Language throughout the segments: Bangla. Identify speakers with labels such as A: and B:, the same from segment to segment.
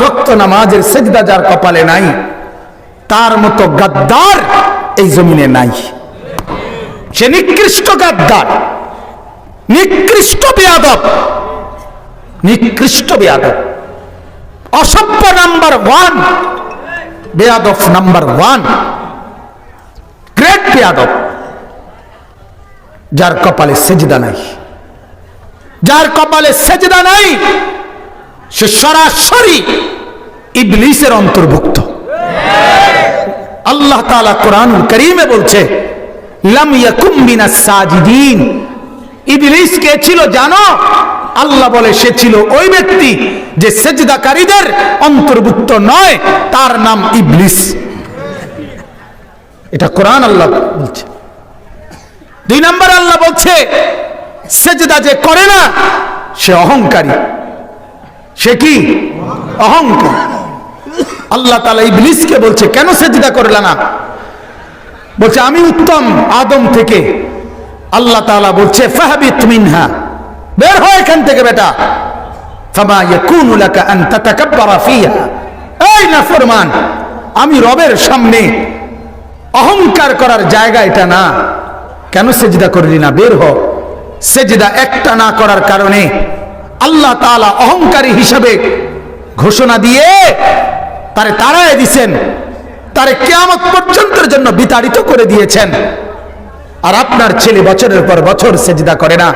A: ওয়াক্ত নামাজের সেজদা যার কপালে নাই, তার মতো গাদ্দার এই জমিনে নাই। সে নিকৃষ্ট গাদ্দার, নিকৃষ্ট বেয়াদব নিকৃষ্ট বেয়াদব। অসভ্য নাম্বার ওয়ান, বেয়াদব নাম্বার ওয়ান, গ্রেট বেয়াদব, যার কপালে সেজদা নাই। যার কপালে সেজদা নাই সে সরাসরি ইবলিসের অন্তর্ভুক্ত। আল্লাহ তাআলা কোরআন করিমে বলছে, লাম ইয়াকুম সাজিদিন। ইবলিস কে ছিল জানো? আল্লাহ বলে, সে ছিল ওই ব্যক্তি যে সেজদাকারীদের অন্তর্ভুক্ত নয়, তার নাম ইবলিস। এটা কোরআন আল্লাহ বলছে। দুই নম্বর আল্লাহ বলছে, সেজদা যে করে না, সে অহংকারী। সে কি? অহংকার। আল্লাহ তালা ইবলিসকে বলছে, কেন সেজদা করলে না? বলছে, আমি উত্তম আদম থেকে। আল্লাহ তাআলা বলছে, ফাহাবিত মিনহা। বের হয় এখান থেকে বেটা। আমি রবের সামনে অহংকার করার জায়গা এটা না। কেন সেজদা করলি না? বের হ। সেজদা একটা না করার কারণে আল্লাহ তাআলা অহংকারী হিসাবে ঘোষণা দিয়ে তারে তাড়ায় দিছেন, তারে কেয়ামত পর্যন্তের জন্য বিতাড়িত করে দিয়েছেন। আর আপনার ছেলে বছরের পর বছর সেজদা করে না,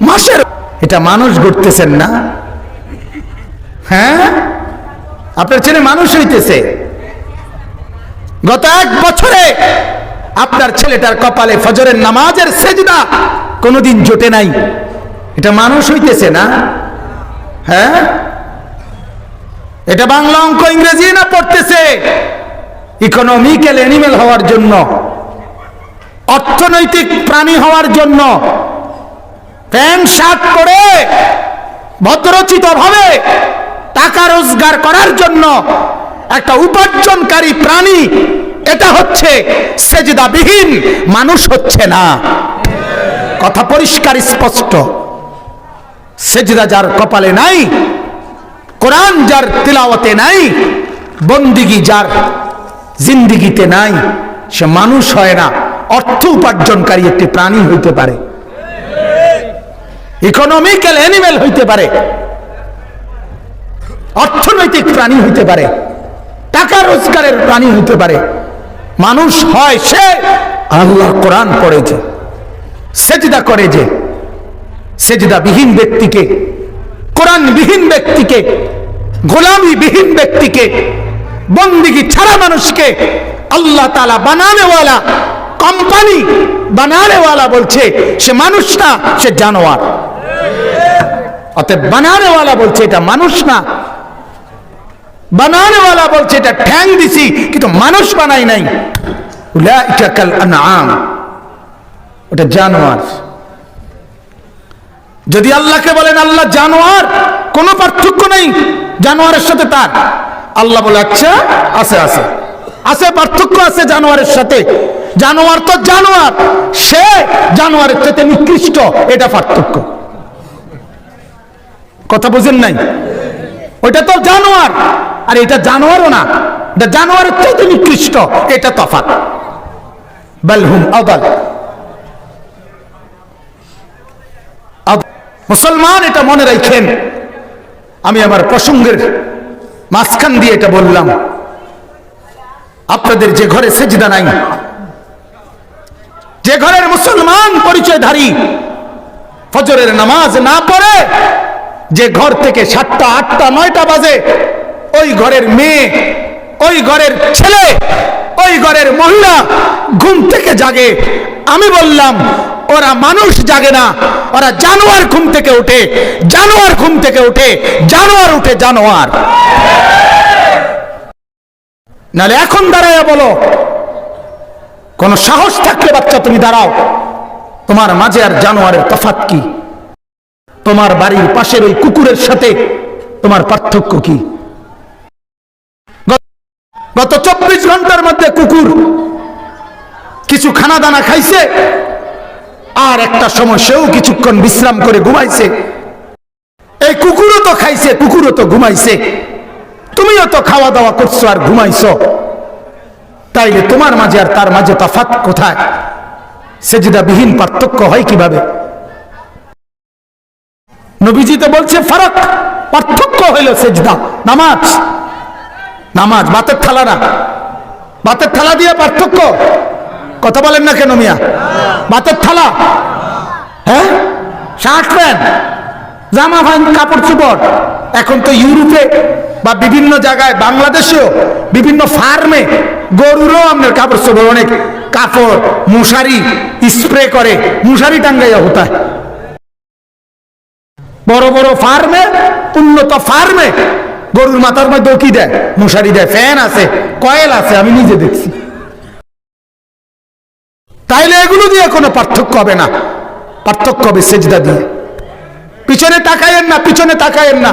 A: মাসের এটা মানুষ গড়তেছেন না। হ্যাঁ? আপনার ছেলে মানুষ হইতেছে। গত এক বছরে আপনার ছেলেটার কপালে ফজরের নামাজের সেজদা কোনোদিন জোটে নাই। এটা মানুষ হইতেছে না? হ্যাঁ? এটা বাংলা অঙ্ক ইংরেজি না পড়তেছে? ইকোনমিক্যাল অ্যানিমেল হওয়ার জন্য। অর্থনৈতিক প্রাণী হওয়ার জন্য। প্যান্ট, শার্ট পরে ভদ্রচিত ভাবে টাকা রোজগার করার জন্য একটা উপার্জনকারী প্রাণী, এটা হচ্ছে সেজদাবিহীন, মানুষ হচ্ছে না। কথা পরিষ্কার, স্পষ্ট। সেজদা যার কপালে নাই, কোরআন যার তিলাওয়াতে নাই, বন্দিগি যার জিন্দিগিতে নাই, সে মানুষ হয় না, অর্থ উপার্জনকারী একটি প্রাণী হইতে পারে। ইকোনমিক্যাল অ্যানিমেল হইতে পারে। অর্থনৈতিক প্রাণী হইতে পারে। টাকা রোজগারের প্রাণী হইতে পারে। মানুষ হয় সে আল্লাহ কোরআন পড়েছে সেজদা করে যে সেজদা বিহীন ব্যক্তিকে কোরআন বিহীন ব্যক্তিকে গোলামি বিহীন ব্যক্তিকে, বন্দিগি ছাড়া মানুষকে আল্লাহ তালা বানানেওয়ালা, কোম্পানি বানানেওয়ালা বলছে, সে মানুষ না সে জানোয়ার। অতএব বানানেওয়ালা বলছে এটা মানুষ না। বানানেওয়ালা বলছে এটা ঠ্যাং দিছি, কিন্তু মানুষ বানাই নাই। উলাইকা কাল ওটা জানোয়ার। যদি আল্লাহকে বলেন আল্লাহ জানোয়ার, কোনো পার্থক্য নেই, জানোয়ারের সাথে তার। আল্লাহ বলে আচ্ছা আছে আছে। আছে, পার্থক্য আছে জানোয়ারের সাথে। জানোয়ার তো জানোয়ার, সে জানোয়ারের চাইতে নিকৃষ্ট, এটা পার্থক্য। কথা বুঝেন নাই? ওইটা তো জানোয়ার, আর এটা জানোয়ারও না। জানোয়ারের চাইতে নিকৃষ্ট, এটা তফাত বেলহুম আদাল। মুসলমান, এটা মনে রাখেন। আমি আমার প্রসঙ্গের মাঝখান দিয়ে এটা বললাম। আপনাদের যে ঘরে সেজদা নাই, যে ঘরের মুসলমান পরিচয়ধারী, ফজরের নামাজ না পড়ে, যে ঘর থেকে সাতটা, আটটা, নয়টা বাজে, ওই ঘরের মেয়ে, ওই ঘরের ছেলে, ওই ঘরের মহিলা ঘুম থেকে জাগে। আমি বললাম ওরা মানুষ জাগে না। ওরা জানোয়ার ঘুম থেকে ওঠে, জানোয়ার ঘুম থেকে ওঠে, জানোয়ার উঠে জানোয়ার। নাহলে এখন দাঁড়ায় বলো, কোন সাহস থাকলে বাচ্চা তুমি দাঁড়াও। তোমার মাঝে আর জানোয়ারের তফাত কি? তোমার বাড়ির পাশের ওই কুকুরের সাথে তোমার পার্থক্য কি? গত চব্বিশ ঘণ্টার মধ্যে কুকুর কিছু খানা দানা খাইছে আর একটা সময় সেও কিছুক্ষণ বিশ্রাম করে ঘুমাইছে। এই কুকুরও তো খাইছে, কুকুরও তো ঘুমাইছে। তুমিও তো খাওয়া দাওয়া করছ আর ঘুমাইছো। তাইলে তোমার মাঝে আর তার মাঝে তফাৎ কোথায়? সেজদাবিহীন পার্থক্য হয় কীভাবে? নবীজি তো বলছে, ফারাক, পার্থক্য হইল সেজদা, নামাজ। নামাজ, বাতের থালা না বাতের থালা দিয়ে পার্থক্য। কথা বলেন না কেন মিয়া? বাতের থালা। হ্যাঁ? শার্ট প্যান্ট, জামা প্যান্ট, কাপড় চোপড়। এখন তো ইউরোপে বা বিভিন্ন জায়গায়, বাংলাদেশেও বিভিন্ন ফার্মে গরুরও আপনার কাপড় চোপড় অনেক কাপড়, মশারি স্প্রে করে, মশারি টাঙ্গাইয়া হতা বড় বড় ফার্মে, উন্নত ফার্মে গরুর মাথার মধ্যে কি দেয়? মশারি দেয়, ফ্যান আছে, কয়েল আছে, আমি নিজে দেখছি। এগুলো দিয়ে কোনো পার্থক্য হবে না। পার্থক্য হবে সেজদা দিয়ে। পিছনে তাকায়েন না, পিছনে তাকায়েন না।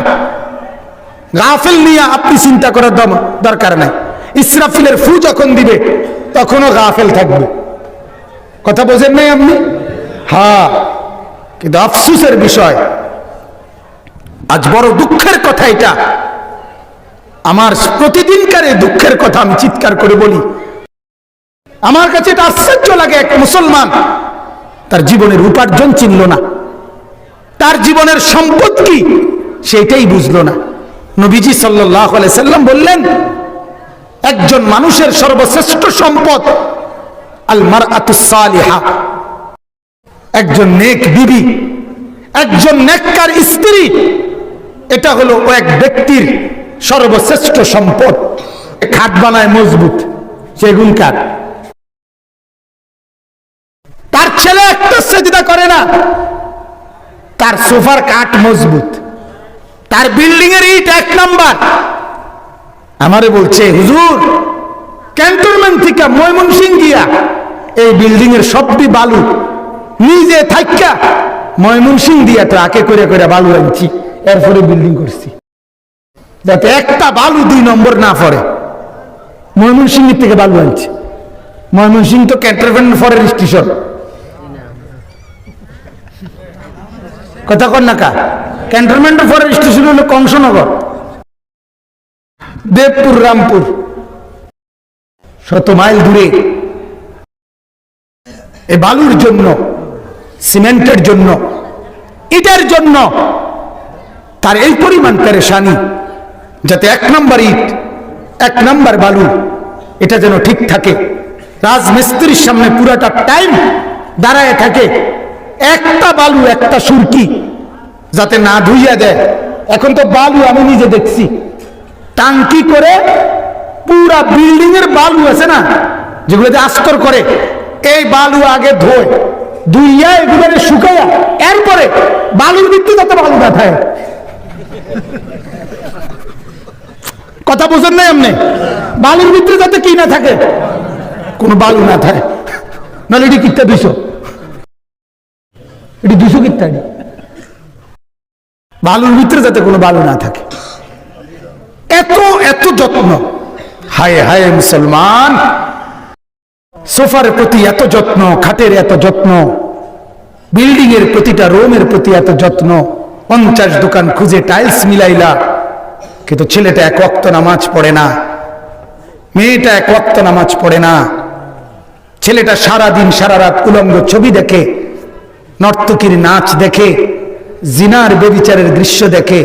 A: গাফিল নিয়ে আপনি চিন্তা করার দরকার নাই। ইসরাফিলের ফু যখন দিবে, তখনও গাফেল থাকবে। কথা বোঝেন নাই আপনি? হ্যাঁ। কিন্তু আফসুসের বিষয়, আজ বড় দুঃখের কথা এটা। আমার প্রতিদিনকার এই দুঃখের কথা আমি চিৎকার করে বলি। আমার কাছে এটা আশ্চর্য লাগে এক মুসলমান। তার জীবনের উপার্জন চিনল না। তার জীবনের সম্পদ কি? সেটাই বুঝলো না। নবীজি সাল্লাম বললেন, একজন মানুষের সর্বশ্রেষ্ঠ সম্পদ আলমার আতুসালিহা একজন নেক বিবি, একজন নেককার স্ত্রী, এটা হলো ও এক ব্যক্তির সর্বশ্রেষ্ঠ সম্পদ। খাট বানায় মজবুত সেগুন কাঠ ছেলে একটা সেজদা করে না। তার সোফার কাঠ মজবুত। তার বিল্ডিং এর ইট এক নাম্বার। আমারে বলছে, হুজুর, ক্যান্টনমেন্ট থেকে ময়মনসিং গিয়া এই বিল্ডিং এর সবটি বালু নিজে থাইকা ময়মনসিং দিয়া ট্রাকে করে করে বালু আনছি, এরপরে বিল্ডিং করছি। যাতে একটা বালু দুই নম্বর না পড়ে। ময়মনসিং থেকে বালু আনছি। ময়মনসিং তো ক্যান্টনমেন্ট ফরের স্টেশন। কথা কর না কা। ফরের স্টেশন হলো কংসনগর। দেবপুর, রামপুর। শত মাইল দূরে। এ বালুর জন্য, সিমেন্টের জন্য, ইটের জন্য, তার এই পরিমাণ পেরেশানি, যাতে এক নম্বর ইট, এক নম্বর বালু, এটা যেন ঠিক থাকে। রাজমিস্ত্রির সামনে পুরাটা টাইম দাঁড়ায় থাকে। একটা বালু, একটা সুরকি যাতে না ধুইয়া দেয়। এখন তো বালু আমি নিজে দেখছি। টাঙ্কি করে পুরা বিল্ডিং এর বালু আছে না, যেগুলোতে আস্তর করে, এই বালু আগে ধোয়, ধুইয়া এগুলো শুকাইয়া, এরপরে বালুর ভিত্তি যাতে বালু না থাকে। কথা বোঝেন নাই আপনি? বালুর ভিতরে যাতে কি না থাকে? কোনো বালু না থাকে। নাহলে এটি কিত্তা এটি কিত্তা এটি বালুর ভিতরে যাতে কোনো বালু না থাকে। এত এত যত্ন। হায় হায় মুসলমান। সোফার প্রতি এত যত্ন, খাটের এত যত্ন। বিল্ডিং এর প্রতিটা রুমের প্রতি এত যত্ন। পঞ্চাশ দোকান খুঁজে টাইলস মিলাইলা। কিন্তু ছেলেটা এক ওয়াক্ত নামাজ পড়ে না। মেয়েটা এক ওয়াক্ত নামাজ পড়ে না। ছেলেটা সারা দিন সারা রাত উলঙ্গ ছবি দেখে নর্তকীর নাচ দেখে, জিনার বেবিচারের দৃশ্য দেখে,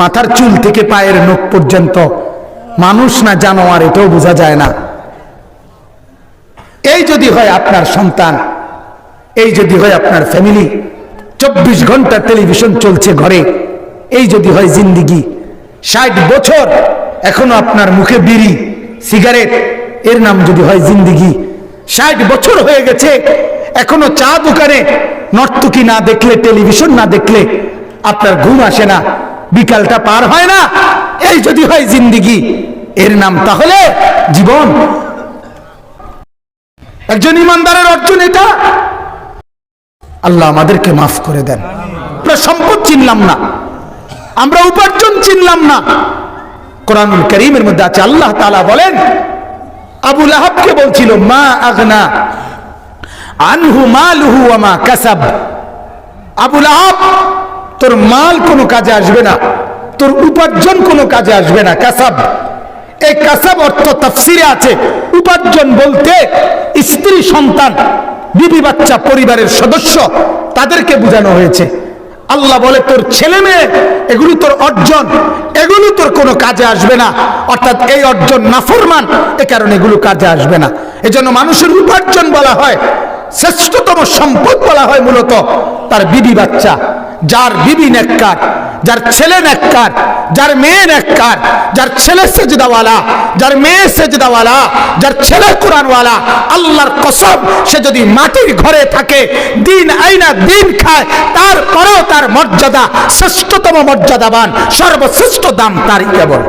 A: মাথার চুল থেকে পায়ের নখ পর্যন্ত, মানুষ না জানোয়ার এটাও বোঝা যায় না। এই যদি হয় আপনার সন্তান, এই যদি হয় আপনার ফ্যামিলি, চব্বিশ ঘণ্টা টেলিভিশন চলছে ঘরে, এই যদি হয় জিন্দিগি, ষাট বছর এখনও আপনার মুখে বিড়ি, সিগারেট, এর নাম যদি হয় জিন্দিগি, ষাট বছর হয়ে গেছে এখনও চা দোকানে নর্তকী না দেখলে, টেলিভিশন না দেখলে আপনার ঘুম আসে না, বিকালটা পার হয় না। এই যদি হয় জিন্দিগি, এর নাম তাহলে জীবন। একজন ইমানদারের অর্জন এটা আল্লাহ আমাদেরকে মাফ করে দেন। আমরা সম্পদ চিনলাম না। আমরা উপার্জন চিনলাম না। কোরআনুল করিমের মধ্যে আছে, আল্লাহ তালা বলেন আবুল আহাবকে বলছিল, মা আগনা আনহু মালহু আমা কাসাব। আবুল আহাব তোর মাল কোনো কাজে আসবে না, তোর উপার্জন কোনো কাজে আসবে না, কাসাব। এই কাসাব অর্থ তাফসিরে আছে, উপার্জন বলতে স্ত্রী, সন্তান, বিবি, বাচ্চা, পরিবারের সদস্য, তাদেরকে বোঝানো হয়েছে। আল্লাহ বলে, তোর ছেলে মেয়ে, এগুলো তোর অর্জন, এগুলো তোর কোনো কাজে আসবে না। অর্থাৎ এই অর্জন নাফরমান, এ কারণে এগুলো কাজে আসবে না। এজন্য মানুষের উপার্জন বলা হয় শ্রেষ্ঠতম সম্পদ বলা হয় মূলত তার বিবি বাচ্চা, যার বিবি নেককার, যার ছেলে নেককার, যার মেয়ে নেককার, যার ছেলে সেজদাওয়ালা, যার মেয়ে সেজদাওয়ালা, যার ছেলে কোরআনওয়ালা, আল্লাহর কসম, সে যদি মাটির ঘরে থাকে, দিন আইনা দিন খায়, তারপরেও তার মর্যাদা শ্রেষ্ঠতম মর্যাদাবান, সর্বশ্রেষ্ঠ দাম তারই কেবল।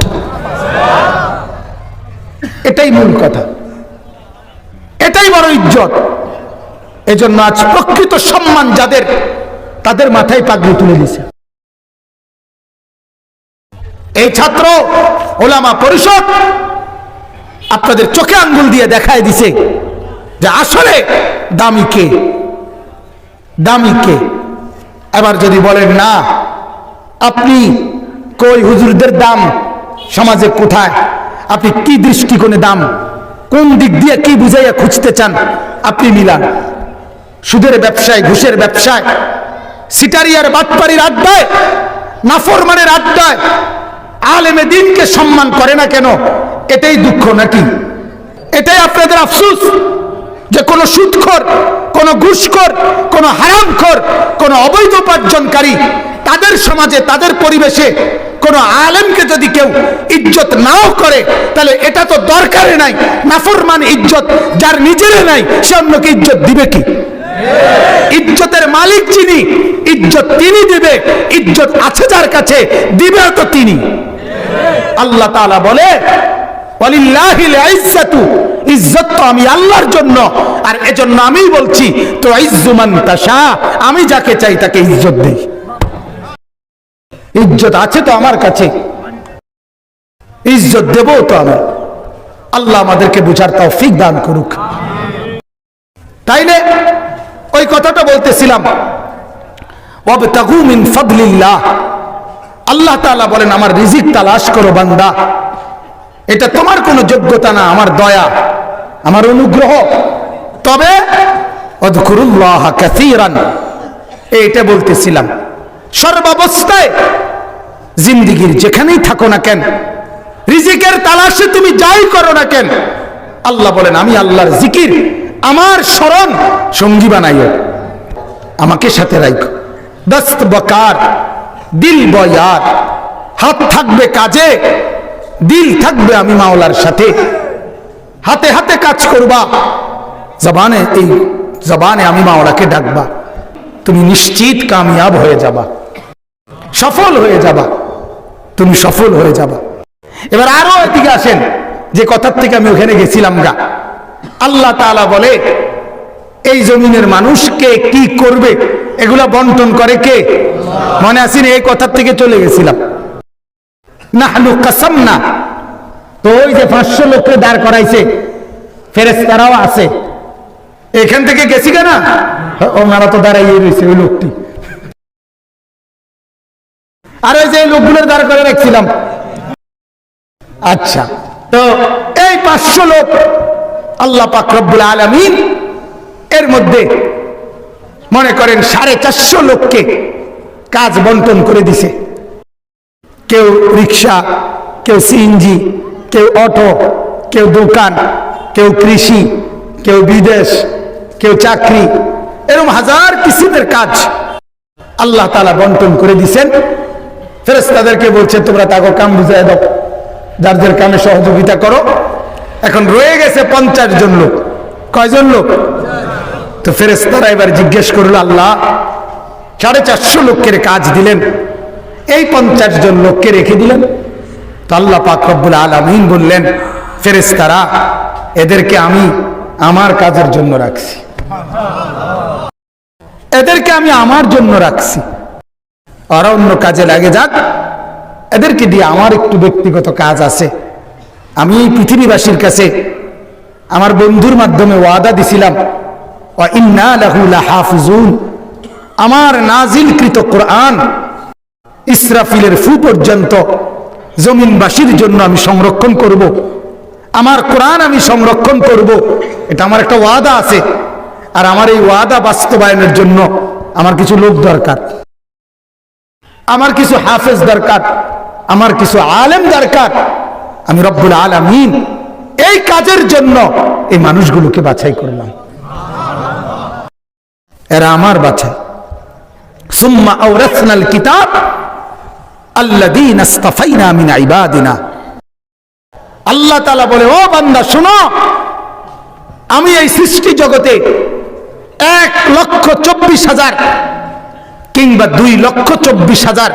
A: এটাই মূল কথা। এটাই বড় ইজ্জত। এজন্য আজ প্রকৃত সম্মান যাদের, তাদের মাথায় পাগড়ি তুলে দিছে এই ছাত্র ওলামা পরিষদ আপনাদের চোখে আঙ্গুল দিয়ে দেখায় দিছে যে আসলে দামি কে? দামি কে? এবার যদি বলেন, না, আপনি কই হুজুরদের দাম, সমাজে কোথায়? আপনি কি দৃষ্টিকোণে দাম? কোন দিক দিয়ে কি বুঝাইয়া খুঁজতে চান? আপনি মিলান। সুদের ব্যবসায়, ঘুষের ব্যবসায়, সিটারিয়ার বাটপাড়ির আড্ডায়, নাফরমানের আড্ডায়, আলেমে দিনকে সম্মান করে না কেন? এটাই দুঃখ নাকি? এটাই আপনাদের আফসুস যে কোনো সুদখোর, কোনো ঘুষখোর, কোনো হারামখোর, কোনো অবৈধ উপার্জনকারী তাদের সমাজে, তাদের পরিবেশে কোনো আলেমকে যদি কেউ ইজ্জত নাও করে, তাহলে এটা তো দরকারে নাই। নাফরমান ইজ্জত যার নিজের নাই, সে অন্যকে ইজ্জত দিবে কি? ইজ্জতের মালিক যিনি, ইজ্জত তিনি দিবে, ইজ্জত আছে যার কাছে, দিবে তো তিনি। আল্লাহ তাআলা বলে ইজ্জত তো আমি আল্লাহর জন্য, আর এজন্য আমি বলছি তো ইজ্জুমান তাশা, আমি যাকে চাই তাকে ইজ্জত দেই। ইজ্জত আছে তো আমার কাছে, ইজ্জত দেবো তো আমি আল্লাহ আমাদেরকে বুঝার তৌফিক দান করুক। তাইলে ওই কথাটা বলতেছিলাম। মিন ফাদলিল্লাহ। আল্লাহ তাআলা বলেন, আমার রিজিক তালাশ করো বান্দা। এটা তোমার কোনো যোগ্যতা না, আমার দয়া, আমার অনুগ্রহ। তবে অদকুরুল্লাহ এইটা বলতেছিলাম। সর্বাবস্থায় জিন্দিগির যেখানেই থাকো না কেন, রিজিকের তালাশে তুমি যাই করো না কেন, আল্লাহ বলেন, আমি আল্লাহর জিকির আমার স্মরণ সঙ্গী বানাইও। আমাকে সাথে রাখো দস্ত বকার, দিল বয়ার। হাত থাকবে কাজে, দিল থাকবে আমি মাওলার সাথে। হাতে হাতে কাজ করবা, জবানে এই, জবানে আমি মাওলাকে ডাকবা। তুমি নিশ্চিত কামিয়াব হয়ে যাবা। সফল হয়ে যাবা। তুমি সফল হয়ে যাবা। এবার আরও এদিকে আসেন, যে কথার থেকে আমি ওখানে গেছিলাম গা। আল্লাহ তাআলা বলে, এই জমিনের মানুষকে কি করবে? এগুলা বন্টন করে কে? মনে আসেন এই কথার থেকে চলে গেছিলাম। নাহনু কাসাম না তো ওই যে পাঁচশো লোককে দাঁড় করাইছে ফেরেস্তারাও আছে। এখান থেকে গেছি কেনা? ওনারা তো দাঁড়াইয়ে রয়েছে, ওই লোকটি। আর ওই যে এই লোকগুলোর দাঁড় করে রাখছিলাম। আচ্ছা তো এই পাঁচশো লোক আল্লাহ পাক রব্বুল আলমিন এর মধ্যে মনে করেন সাড়ে চারশো লোককে কাজ বন্টন করে দিছে। কেউ রিক্সা, কেউ সিএনজি, কেউ অটো, কেউ দোকান, কেউ কৃষি, কেউ বিদেশ, কেউ চাকরি, এরকম হাজার কিসিমের কাজ আল্লাহ তালা বন্টন করে দিছেন। ফেরেস্তাদেরকে বলছে, তোমরা তাকে কাম বুঝাই দাও। যার যার কামে সহযোগিতা করো এখন রয়ে গেছে পঞ্চাশ জন লোক। কয়জন লোক? তো ফেরেস্তারা এবার জিজ্ঞেস করল, আল্লাহ, সাড়ে চারশো লোকের কাজ দিলেন। এই পঞ্চাশ জন লোককে রেখে দিলেন। তো আল্লাহ পাক রব্বুল আলমিন বললেন ফেরেস্তারা এদেরকে আমি আমার কাজের জন্য রাখছি। এদেরকে আমি আমার জন্য রাখছি। ওরা অন্য কাজে লাগে যাক। এদেরকে দিয়ে আমার একটু ব্যক্তিগত কাজ আছে। আমি এই পৃথিবীবাসীর কাছে আমার বন্ধুর মাধ্যমে ওয়াদা দিছিলাম আমার নাজিলকৃত কোরআন ইসরাফিলের ফু পর্যন্ত জমিনবাসীর জন্য আমি সংরক্ষণ করব। আমার কোরআন আমি সংরক্ষণ করব। এটা আমার একটা ওয়াদা আছে। আর আমার এই ওয়াদা বাস্তবায়নের জন্য আমার কিছু লোক দরকার। আমার কিছু হাফেজ দরকার। আমার কিছু আলেম দরকার। আমি রব্বুল আলমিন এই কাজের জন্য এই মানুষগুলোকে বাছাই করলাম। এরা আমার বাছাই। সুম্মা আওরাসনাল কিতাব, আল্লাযীনা ইসতাফাইনা মিন ইবাদিনা। আল্লাহ তাআলা বলে, ও বান্দা, শোনো, আমি এই সৃষ্টি জগতে এক লক্ষ চব্বিশ হাজার কিংবা দুই লক্ষ চব্বিশ হাজার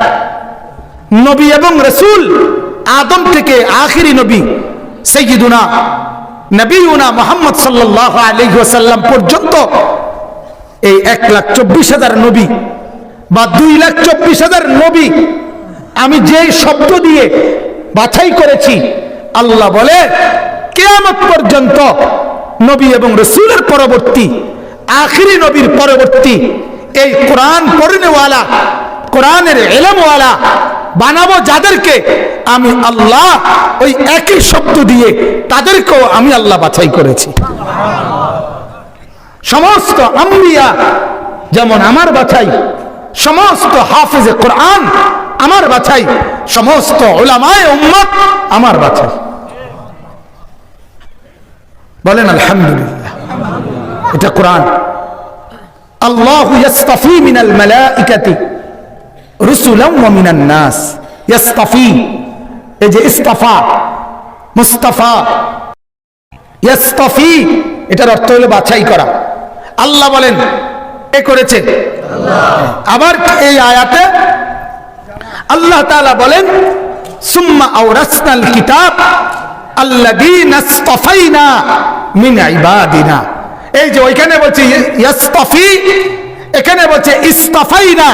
A: নবী এবং রসুল আদম থেকে আখিরি নবী সৈয়দুনা নবীনা মোহাম্মদ সাল্লাহ ওয়াসাল্লাম পর্যন্ত এই এক লাখ চব্বিশ হাজার নবী বা দুই লাখ চব্বিশ হাজার নবী আমি যে শব্দ দিয়ে বাছাই করেছি, আল্লাহ বলে, কেয়ামত পর্যন্ত নবী এবং রসুলের পরবর্তী, আখিরি নবীর পরবর্তী, এই কোরআন পড়নেওয়ালা, কোরআনের এলেমওয়ালা বানাবো যাদেরকে আমি আল্লাহ ওই একই শব্দ দিয়ে তাদেরকেও আমি আল্লাহ বাছাই করেছি। সমস্ত আম্বিয়া যেমন আমার বাছাই, সমস্ত হাফেজে কোরআন আমার বাছাই, সমস্ত ওলামায় উম্মত আমার বাছাই। বলেন, আলহামদুলিল্লাহ। এটা কোরআন। আল্লাহ ইয়াস্তাফি মিনাল মালাইকাতি। রুসুলাম মিনান নাস ইয়াস্তাফি। এই যে ইস্তাফা, মুস্তাফা। ইয়াস্তাফি, এটার অর্থ হলো করা। আল্লাহ বলেন এ করেছে? আবার এই আয়াতে আল্লাহ তাআলা বলেন, সুম্মা আওরাসনাল কিতাব আল্লাযীনা ইসতাফাইনা মিন ইবাদিনা। এই যে ওইখানে বলছে, ইয়াস্তাফি এখানে বলছে, ইস্তাফাইনা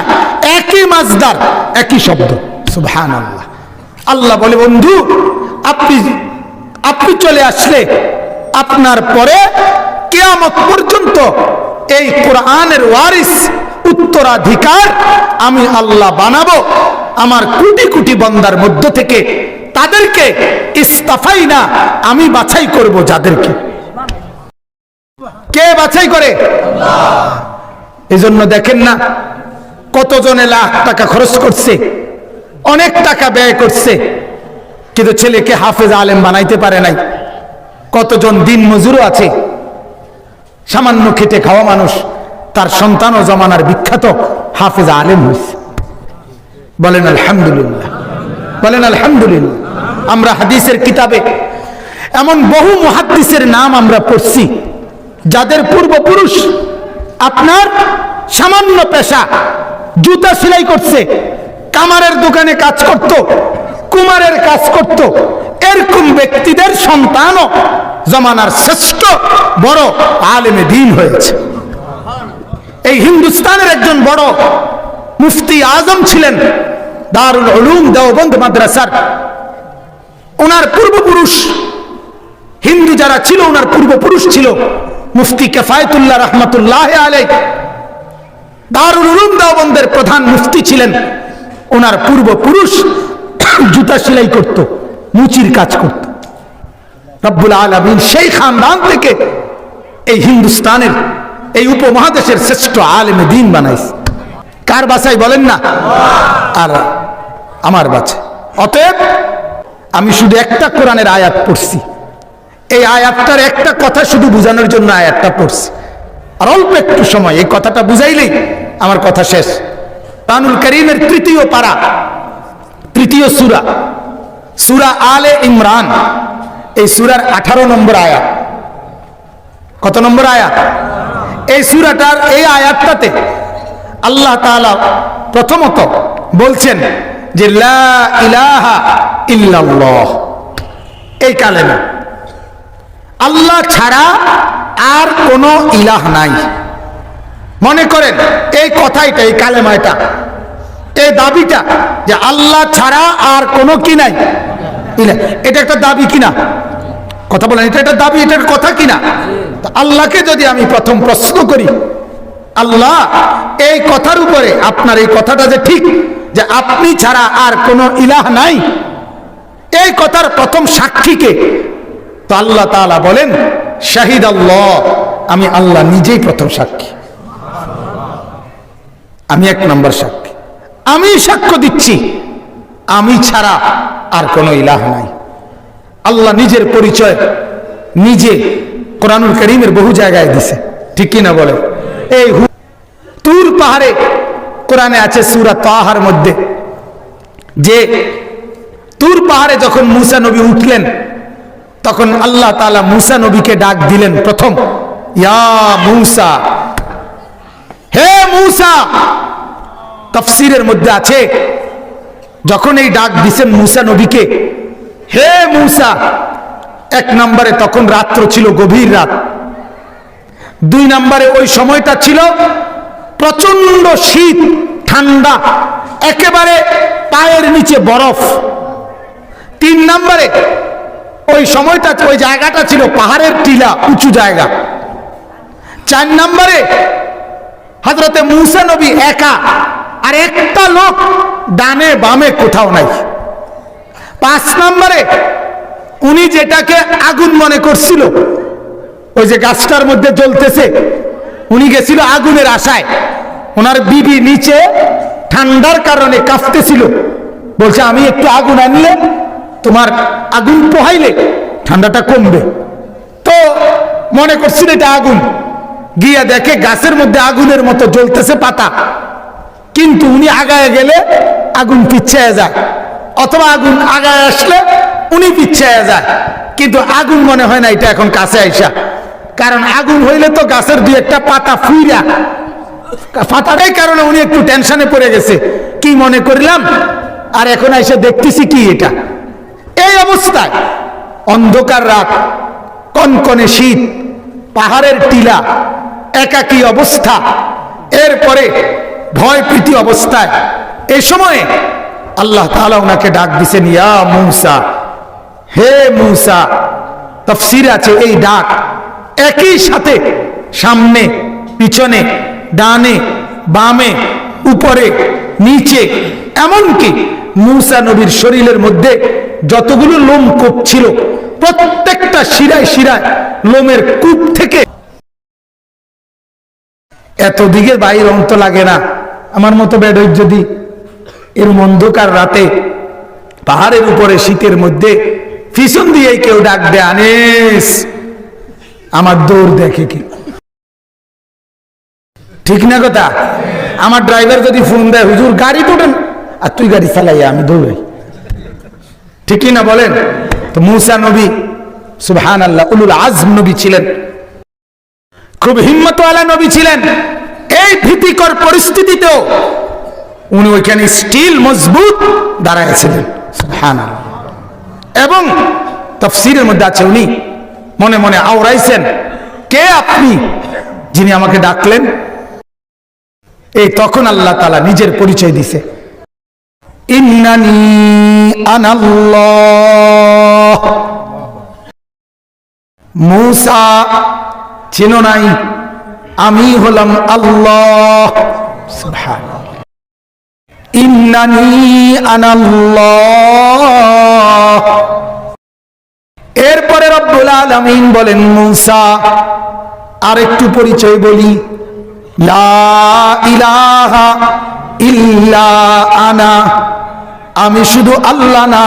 A: একই মাজদার, একই শব্দ। সুবহানাল্লাহ। আল্লাহ বলে, বন্ধু, আপনি আপনি চলে আসলে আপনার পরে কেয়ামত পর্যন্ত এই কোরআনের ওয়ারিস, উত্তরাধিকার আমি আল্লাহ বানাবো। আমার কোটি কোটি বন্দার মধ্য থেকে তাদেরকে ইস্তাফাই না আমি বাছাই করব যাদেরকে। কে বাছাই করে? এই জন্য দেখেন না কতজনে লাখ টাকা খরচ করছে, অনেক টাকা ব্যয় করছে, কিন্তু ছেলেকে হাফেজ আলেম বানাইতে পারে নাই। কতজন দিন মজুরও আছে, সামান্য খেটে খাওয়া মানুষ, তার সন্তান ও জমানার বিখ্যাত হাফেজ আলেম হয়েছে বলেন আলহামদুলিল্লাহ বলেন আলহামদুলিল্লাহ, আমরা হাদিসের কিতাবে এমন বহু মুহাদ্দিসের নাম আমরা পড়ছি, যাদের পূর্বপুরুষ আপনার সামান্য পেশা, জুতা সেলাই করছে, কামারের দোকানে কাজ করত, কুমারের কাজ করত, এরকম ব্যক্তিদের সন্তানও জমানার শ্রেষ্ঠ বড় আলেমে দিন হয়েছে। এই হিন্দুস্তানের একজন বড় মুফতি আজম ছিলেন, দারুল উলুম দেওবন্দ মাদ্রাসার। ওনার পূর্বপুরুষ, হিন্দু যারা ছিল, ওনার পূর্বপুরুষ ছিল। মুফতি কেফায়তুল্লাহ রহমতুল্লাহ আলাই দারুল উলুম দেওবন্দের প্রধান মুফতি ছিলেন। ওনার পূর্বপুরুষ জুতা সেলাই করত, মুচির কাজ করত। রব্বুল আলমিন সেই খানদান থেকে এই হিন্দুস্তানের, এই উপমহাদেশের শ্রেষ্ঠ আলেমে দিন বানাইছে। কার বাসাই বলেন না? আর আমার বাছাই। অতএব আমি শুধু একটা কোরআনের আয়াত পড়ছি। এই আয়াতটার একটা কথা শুধু বোঝানোর জন্য আয়াতটা পড়ছি। আর অল্প একটু সময়, এই কথাটা বুঝাইলেই আমার কথা শেষ। তানুল করিমের তৃতীয় পারা, তৃতীয় সুরা সুরা আলে ইমরান, এই সুরার আঠারো নম্বর আয়াত। কত নম্বর আয়াত? এই সুরাটার, এই আয়াতটাতে আল্লাহ তাআলা প্রথমত বলছেন যে লা ইলাহা ইল্লাল্লাহ। এই কালেমা। আল্লাহ ছাড়া আর কোনো ইলাহ নাই। মনে করেন, এই কথাইটা, এই কালেমাটা এই দাবিটা যে আল্লাহ ছাড়া আর কোনো কি নাই? এটা একটা দাবি কিনা? কথা বলেন, এটা একটা দাবি এটার কথা কিনা? আল্লাহকে যদি আমি প্রথম প্রশ্ন করি, আল্লাহ, এই কথার উপরে আপনার এই কথাটা যে ঠিক, যে আপনি ছাড়া আর কোনো ইলাহ নাই, এই কথার প্রথম সাক্ষীকে তো আল্লাহ তাআলা বলেন শাহিদ আল্লাহ আমি আল্লাহ নিজেই প্রথম সাক্ষী। আমি এক নম্বর সাক্ষী। আমি সাক্ষ্য দিচ্ছি। আমি ছাড়া আর কোনো ইলাহ নাই। আল্লাহ নিজের পরিচয় নিজে কোরআনুল করিমের বহু জায়গায় দিছে। ঠিক কিনা বলে? এই তুর পাহাড়ে কোরআনে আছে সুরা তাহার মধ্যে, যে তুর পাহাড়ে যখন মুসা নবী উঠলেন তখন আল্লাহ তালা মুসা নবীকে ডাক দিলেন, প্রথম, ইয়া মুসা, হে মুসা, তফসিরের মধ্যে আছে, যখন এই ডাক দিছেন মুসা নবীকে, হে মুসা, এক নম্বরে তখন রাত্র ছিল, গভীর রাত। দুই নম্বরে ওই সময়টা ছিল প্রচণ্ড শীত, ঠান্ডা, একেবারে পায়ের নিচে বরফ। তিন নম্বরে ওই সময়টা ওই জায়গাটা ছিল পাহাড়ের টিলা, উঁচু জায়গা। চার নম্বরে হজরতে মুসা নবী একা, আর একটা লোক ডানে বামে কোথাও নাই। পাঁচ নম্বরে উনি যেটাকে আগুন মনে করছিল, ওই যে গাছটার মধ্যে জ্বলতেছে, উনি গেছিল আগুনের আশায়। ওনার বিবি নিচে ঠান্ডার কারণে কাঁপতেছিল। বলছে, আমি একটু আগুন আনলে তোমার আগুন পোহাইলে ঠান্ডাটা কমবে। তো মনে করছিল এটা আগুন। গিয়া দেখে গাছের মধ্যে আগুনের মতো জ্বলতেছে পাতা। কিন্তু উনি আগায় গেলে আগুন পিছিয়ে যায়। অথবা আগুন আগায় আসলে উনি পিছিয়ে যায়। কিন্তু আগুন মনে হয় না, এটা এখন কাছে আইসা। কারণ আগুন হইলে তো গাছের দুই একটা পাতা ফুইরা। পাতাটাই কারণে উনি একটু টেনশনে পড়ে গেছে। কি মনে করলাম? আর এখন এসে দেখতেছি কি এটা। এই অবস্থায় অন্ধকার রাত, কনকনে শীত, পাহাড়ের টিলা, একাকী অবস্থা। এরপরে ভয় প্রীতি অবস্থায় এ সময়ে আল্লাহ তাআলা ওনাকে ডাক দিছেন, ইয়া মূসা, হে মূসা, তফসির আছে এই ডাক। একই সাথে সামনে, পিছনে, ডানে, বামে, উপরে, নিচে, এমনকি মূসা নবীর শরীরের মধ্যে যতগুলো লোম কূপ ছিল, প্রত্যেকটা শিরায় শিরায় লোমের কূপ থেকে। এত দিকে বাইর অন্ত লাগে না। আমার মতো বেডই যদি এর অন্ধকার রাতে পাহাড়ের উপরে শীতের মধ্যে পিছন দিয়ে কেউ ডাক দেয়, আনিস, আমার দৌড় দেখে কি? ঠিক না কথা? আমার ড্রাইভার যদি ফোন দেয়, হুজুর, গাড়ি তোটেন আর তুই গাড়ি চালাই আমি দৌড়াই। ঠিকই না বলেন? তো মুসা নবী সুবহান আল্লাহ উলুল আজম নবী ছিলেন। খুব হিম্মতওয়ালা নবী ছিলেন। এই ভীতিকর পরিস্থিতিতেও উনি ওইখানে স্টিল মজবুত দাঁড়াইছিলেন। সুবহানাল্লাহ। এবং তফসিরের মধ্যে আছে উনি মনে মনে আওড়াইছেন, কে আপনি যিনি আমাকে ডাকলেন? এই তখন আল্লাহ তালা নিজের পরিচয় দিছে। ইন্নানি আনাল্লাহ। মুসা চিনো নাই, আমি হলাম আল্লাহ। ইন্নানি আনাল্লাহ। এরপরে রব্বুল আলামিন বলেন, মুসা, আরেকটু পরিচয় বলি। লা ইলাহা ইল্লা আনা। আমি শুধু আল্লাহ না,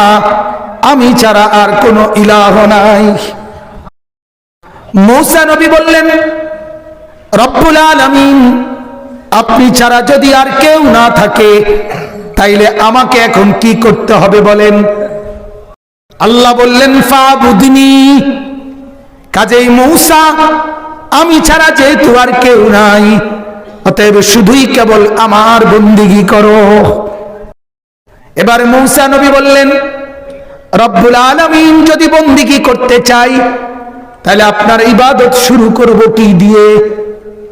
A: আমি ছাড়া আর কোনো ইলাহ নাই। মৌসা নবী বললেন, রব্বুল আলামিন, আপনি ছাড়া যদি আর কেউ না থাকে, তাইলে আমাকে এখন কি করতে হবে বলেন? আল্লাহ বললেন, ফাবুদনি, কাজেই মৌসা, আমি ছাড়া যেহেতু আর কেউ নাই, অতএব শুধুই কেবল আমার বন্দিগি করো। এবার মৌসা নবী বললেন, রব্বুল আলমিন যদি বন্দিগি করতে চাই, তাহলে আপনার ইবাদত শুরু করব কি দিয়ে?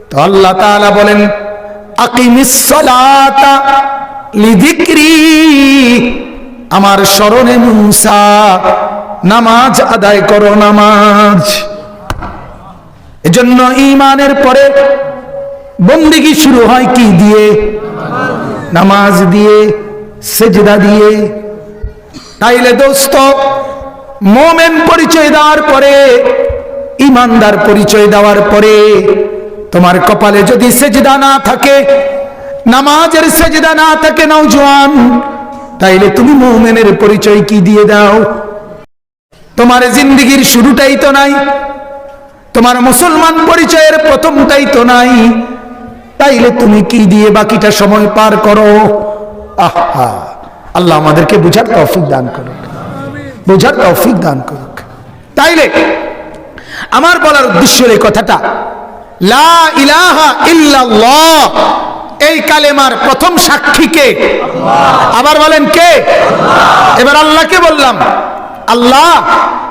A: তো আল্লাহ তাআলা বলেন আমার স্মরণে মুসা, নামাজ আদায় করো নামাজ। এজন্য ইমানের পরে বন্দিগি শুরু হয় কি দিয়ে? নামাজ দিয়ে। সেজদা দিয়ে। তাইলে দোস্ত, মোমেন পরিচয় দেওয়ার পরে, ইমানদার পরিচয় দেওয়ার পরে, তোমার কপালে যদি সেজদা না থাকে, নামাজের সেজদা না থাকে নওজোয়ান, তাইলে তুমি মোমেনের পরিচয় কি দিয়ে দাও? তোমার জিন্দগির শুরুটাই তো নাই, তোমার মুসলমান পরিচয়ের প্রথমটাই তো নাই, তাইলে তুমি কি দিয়ে বাকিটা সময় পার করো? আহা, আল্লাহ আমাদেরকে বুঝার তৌফিক দান করুক। বুঝার তৌফিক দান করুক। তাইলে, আমার বলার উদ্দেশ্য এই কথাটা, লা ইলাহা ইল্লাল্লাহ, এই কালেমার প্রথম সাক্ষী সাক্ষীকে আবার বলেন কে? এবার আল্লাহকে বললাম, আল্লাহ,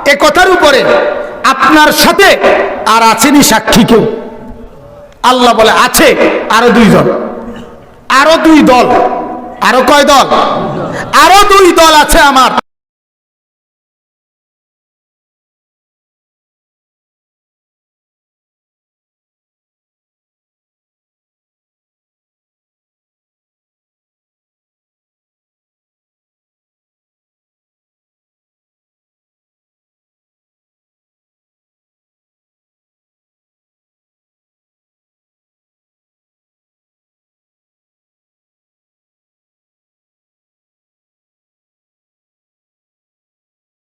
A: এ কথার উপরে আপনার সাথে আর আছেনি সাক্ষী কেউ। আল্লাহ বলে, আছে, আরও দুই দল। আরও দুই দল। আরও কয় দল? আরও দুই দল আছে আমার।